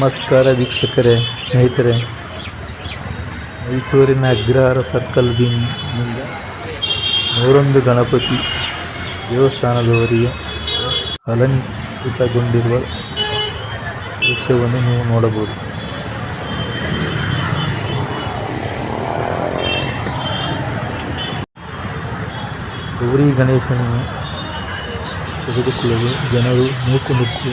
ನಮಸ್ಕಾರ ವೀಕ್ಷಕರೇ, ಸ್ನೇಹಿತರೆ. ಮೈಸೂರಿನ ಅಗ್ರಹಾರ ಸರ್ಕಲ್ದಿಂದ ನೂರೊಂದು ಗಣಪತಿ ದೇವಸ್ಥಾನದವರಿಗೆ ಅಲಂಕೃತಗೊಂಡಿರುವ ದೃಶ್ಯವನ್ನು ನೀವು ನೋಡಬಹುದು. ಗೌರಿ ಗಣೇಶನನ್ನು ತೆಗೆದುಕೊಳ್ಳಲು ಜನರು ನೂಕು ನುಗ್ಗು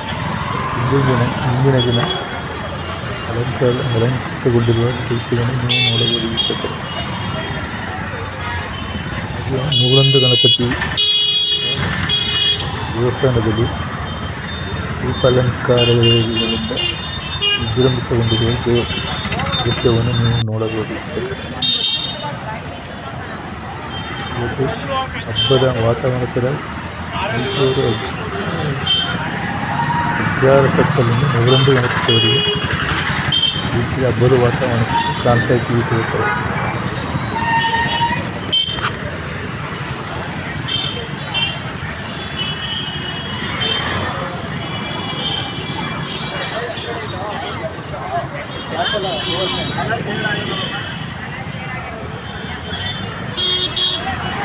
ഇതിങ്ങനെ ഇങ്ങനെ അലങ്കാര അലങ്കരിച്ച് കൊണ്ടുവരുവാൻ നൂളന്ത് കണക്കെത്തി. ദിവസാനത്തിൽ ഈ പലങ്കാരകളിലുണ്ട് വിജൃംഭിച്ച് കൊണ്ടുവരുവാൻ ദൃശ്യവന് മൂന്നോടെ അത്ഭുത വാർത്ത ಸರ್ಕಲ್ನಿಂದ ನೂರೊಂದು ಗಣಪತಿಯವರಿಗೆ ರೀತಿಯ ಹಬ್ಬದ ವಾತಾವರಣ ಕಾಣ್ತಾ ಇದ್ದೀವಿ ಸ್ನೇಹಿತರೆ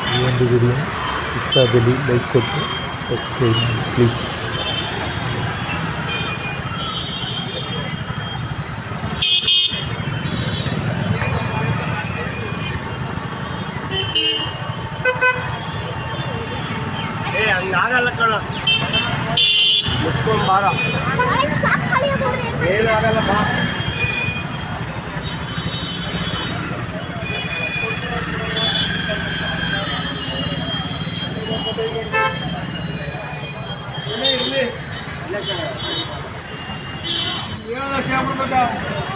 ಈ ಒಂದು ವಿಡಿಯೋ ಇಷ್ಟ ಆದಲ್ಲಿ ಲೈಕ್ ಕೊಟ್ಟು ಸಬ್ಸ್ಕ್ರೈಬ್ ಮಾಡಿ ಪ್ಲೀಸ್ ಹಂಗಾಗಲ್ಲ ಕಣ. ಮುಚ್ಕೊಂಡ್ ಬಾರ. ಏನು ಬಾ. ಇಲ್ಲಿ, ಇಲ್ಲ ಇಲ್ಲ ಸರ್. ಲಕ್ಷ